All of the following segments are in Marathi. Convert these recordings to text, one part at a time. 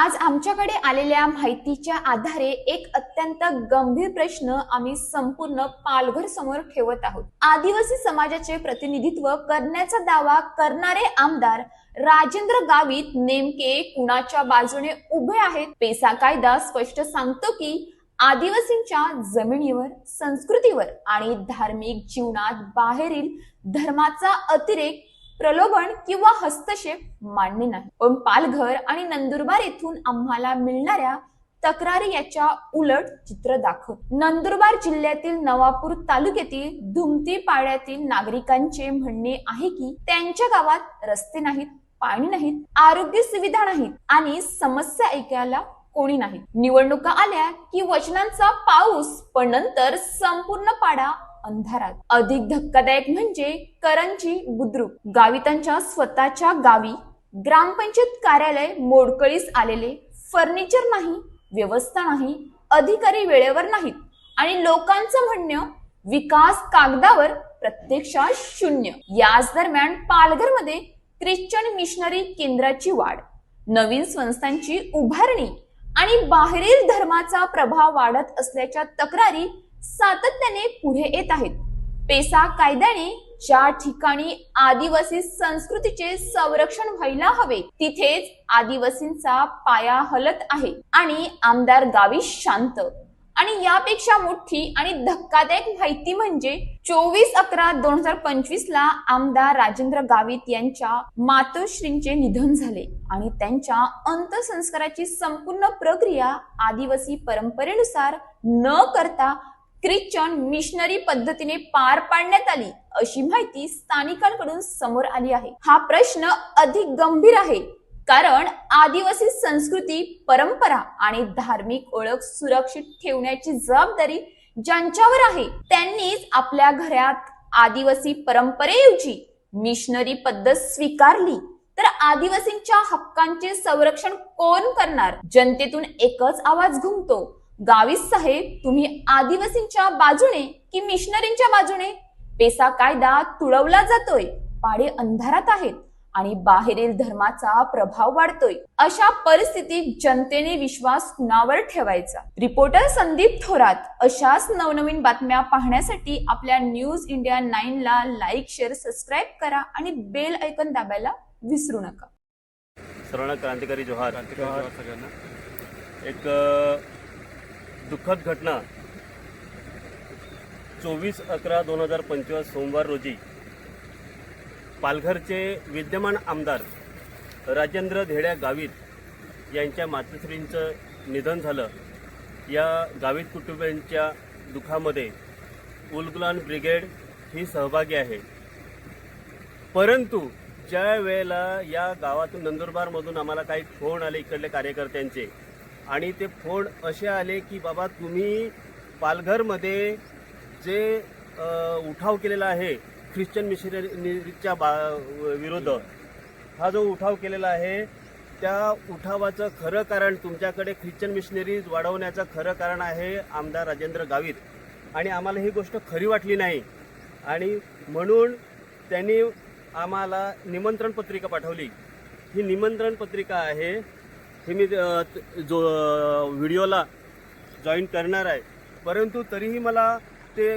आज आमच्याकडे आलेल्या माहितीच्या आधारे एक अत्यंत गंभीर प्रश्न आम्ही संपूर्ण पालघर समोर ठेवत आहोत. आदिवासी समाजाचे प्रतिनिधित्व करण्याचा दावा करणारे आमदार राजेंद्र गावित नेमके कुणाच्या बाजूने उभे आहेत? पेसा कायदा स्पष्ट सांगतो की आदिवासींच्या जमिनीवर संस्कृतीवर आणि धार्मिक जीवनात बाहेरील धर्माचा अतिरेक प्रलोभन किंवा हस्तक्षेप मान्य नाही. पण पालघर आणि नंदुरबार येथून आम्हाला मिळणाऱ्या तक्रारी याच्या उलट चित्र दाखव नंदुरबार जिल्ह्यातील नवापूर तालुक्यातील धुमती पाड्यातील नागरिकांचे म्हणणे आहे की त्यांच्या गावात रस्ते नाहीत पाणी नाहीत आरोग्य सुविधा नाहीत आणि समस्या ऐकायला कोणी नाही निवडणुका आल्या की वचनांचा पाऊस पण नंतर संपूर्ण पाडा अंधारात. अधिक धक्कादायक म्हणजे करंजी बुद्रुक. गावितांच्या स्वतःच्या गावी ग्रामपंचायत कार्यालय मोडकळीस आलेले फर्निचर नाही व्यवस्था नाही अधिकारी वेळेवर नाहीत आणि लोकांचं म्हणणं विकास कागदावर प्रत्यक्षात शून्य. याच दरम्यान पालघरमध्ये ख्रिश्चन मिशनरी केंद्राची वाढ. नवीन संस्थांची उभारणी आणि बाहेरील धर्माचा प्रभाव वाढत असल्याच्या तक्रारी सातत्याने पुढे येत आहेत. पेसा कायद्याने ज्या ठिकाणी आदिवासी संस्कृतीचे संरक्षण व्हायला हवे तिथेच आदिवासींचा पाया हलत आहे आणि आमदार गावी शांत. आणि यापेक्षा मोठी आणि धक्कादायक माहिती म्हणजे चोवीस अकरा दोन हजार पंचवीस ला आमदार राजेंद्र गावित यांच्या मातोश्रींचे निधन झाले आणि त्यांच्या अंत्यसंस्काराची संपूर्ण प्रक्रिया आदिवासी परंपरेनुसार न करता ख्रिश्चन मिशनरी पद्धतीने पार पाडण्यात आली अशी माहिती स्थानिकांकडून समोर आली आहे. हा प्रश्न अधिक गंभीर आहे कारण आदिवासी संस्कृती परंपरा आणि धार्मिक ओळख सुरक्षित ठेवण्याची जबाबदारी ज्यांच्यावर आहे त्यांनीच आपल्या घरात आदिवासी परंपरेऐवजी मिशनरी पद्धत स्वीकारली. तर आदिवासींच्या हक्कांचे संरक्षण कोण करणार? जनतेतून एकच आवाज घुमतो. गावित साहेब तुम्ही आदिवासींच्या बाजूने की मिशनरींच्या बाजूने? पेसा कायदा तुडवला जातोय पाडे अंधारात आहेत आणि बाहेरील धर्माचा प्रभाव वाढतोय. अशा परिस्थितीत जनतेने विश्वास कुणावर ठेवायचा? रिपोर्टर संदीप थोरात अशाच नवनवीन बातम्या पाहण्यासाठी आपल्या न्यूज इंडिया नाईन ला लाईक शेअर सबस्क्राईब करा आणि बेल ऐकन दाबायला विसरू नका. सर्वांना क्रांतिकारी जोहार. क्रांतिकारी जोहार सगळ्यांना. एक दुःखद घटना. चोवीस अकरा दोन हजार पंचवीस सोमवार रोजी पालघरचे विद्यमान आमदार राजेंद्र धेड्या गावित यांच्या मातोश्रींचं निधन झालं. या गावित कुटुंबियांच्या दुःखामध्ये उलगुलान ब्रिगेड ही सहभागी आहे. परंतु ज्या वेळेला या गावातून नंदुरबारमधून आम्हाला काही फोन आले इकडले कार्यकर्त्यांचे आणि ते फोन असे आले की बाबा तुम्ही पालघरमध्ये जे उठाव केलेला आहे ख्रिश्चन मिशनरीच्या बा विरोध हा जो उठाव केलेला आहे त्या उठावाचं खरं कारण तुमच्याकडे ख्रिश्चन मिशनरीज वाढवण्याचं खरं कारण आहे आमदार राजेंद्र गावित. आणि आम्हाला ही गोष्ट खरी वाटली नाही. आणि म्हणून त्यांनी आम्हाला निमंत्रण पत्रिका पाठवली. ही निमंत्रण पत्रिका आहे हे मी जो व्हिडिओला जॉईन करणार आहे. परंतु तरीही मला ते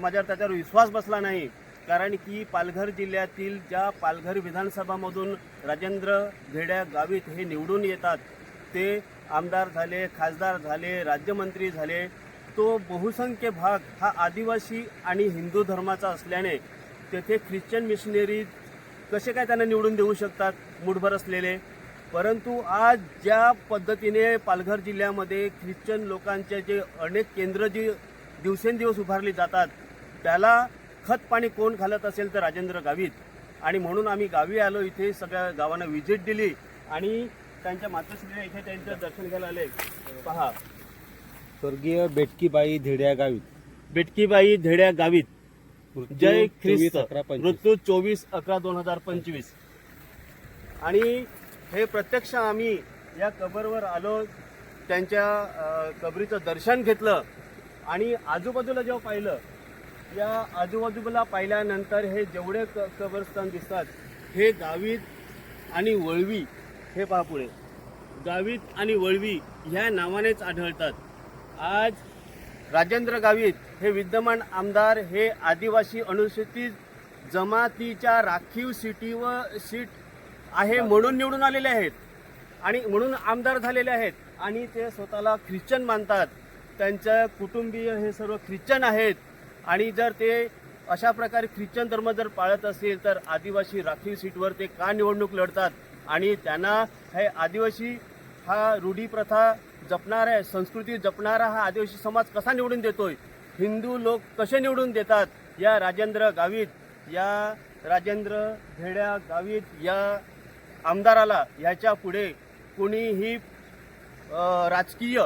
माझ्या त्याच्यावर विश्वास बसला नाही. कारण की पालघर जिल्ह्यातील ज्या पालघर विधानसभामधून राजेंद्र घेड्या गावित हे निवडून येतात ते आमदार झाले खासदार झाले राज्यमंत्री झाले तो बहुसंख्य भाग हा आदिवासी आणि हिंदू धर्माचा असल्याने तेथे ख्रिश्चन मिशनरी कसे काय त्यांना निवडून देऊ शकतात? मुठभर असलेले परंतु आज ज्या पद्धतीने पालघर जिल्ह्यामध्ये ख्रिश्चन लोकांचे जे अनेक केंद्र जी दिवसेंदिवस उभारली जातात त्याला खत पाणी कोण घालत असेल तर राजेंद्र गावित. आणि म्हणून आम्ही गावी आलो इथे सगळ्या गावांना व्हिजिट दिली आणि त्यांच्या मातोश्रीला इथे त्यांचं दर्शन घ्यायला आले. पहा. स्वर्गीय बेटकीबाई धेड्या गावित. बेटकीबाई धेड्या गावित. जय 24 ख्रिस्त मृत्यू चोवीस अकरा दोन हजार पंचवीस. आणि हे प्रत्यक्ष आम्ही या कबरवर आलो त्यांच्या कबरीचं दर्शन घेतलं आणि आजूबाजूला जेव्हा पाहिलं या आजूबाजूला पाहिल्यानंतर हे जेवढे क कबरस्थान दिसतात हे गावीत आणि वळवी हे पहा पुढे. गावीत आणि वळवी ह्या नावानेच आढळतात. आज राजेंद्र गावित हे विद्यमान आमदार हे आदिवासी अनुसूचित जमातीच्या राखीव सिटी व सीट आहे म्हणून निवडून आलेले आहेत. आणि म्हणून आमदार झालेले आहेत. आणि ते स्वतःला ख्रिश्चन मानतात. त्यांच्या कुटुंबीय हे सर्व ख्रिश्चन आहेत. आणि जर ते अशा प्रकारे ख्रिश्चन धर्म जर पाळत असेल तर आदिवासी राखीव सीटवर ते का निवडणूक लढतात? आणि त्यांना हे आदिवासी हा रूढी प्रथा जपणारा आहे संस्कृती जपणारा हा आदिवासी समाज कसा निवडून देतोय? हिंदू लोक कसे निवडून देतात? या राजेंद्र गावित या राजेंद्र भेड्या गावित या आमदाराला ह्याच्या पुढे कोणीही राजकीय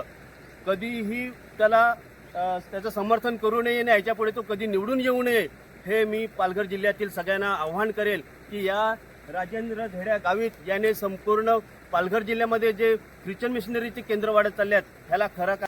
कधीही त्याला त्याचं समर्थन करू नये आणि ह्याच्या पुढे तो कधी निवडून येऊ नये हे मी पालघर जिल्ह्यातील सगळ्यांना आव्हान करेल की या राजेंद्र धेड्या गावित याने संपूर्ण पालघर जिल्ह्यामध्ये जे ख्रिश्चन मिशनरीचे केंद्र वाढत चालले आहेत ह्याला खरा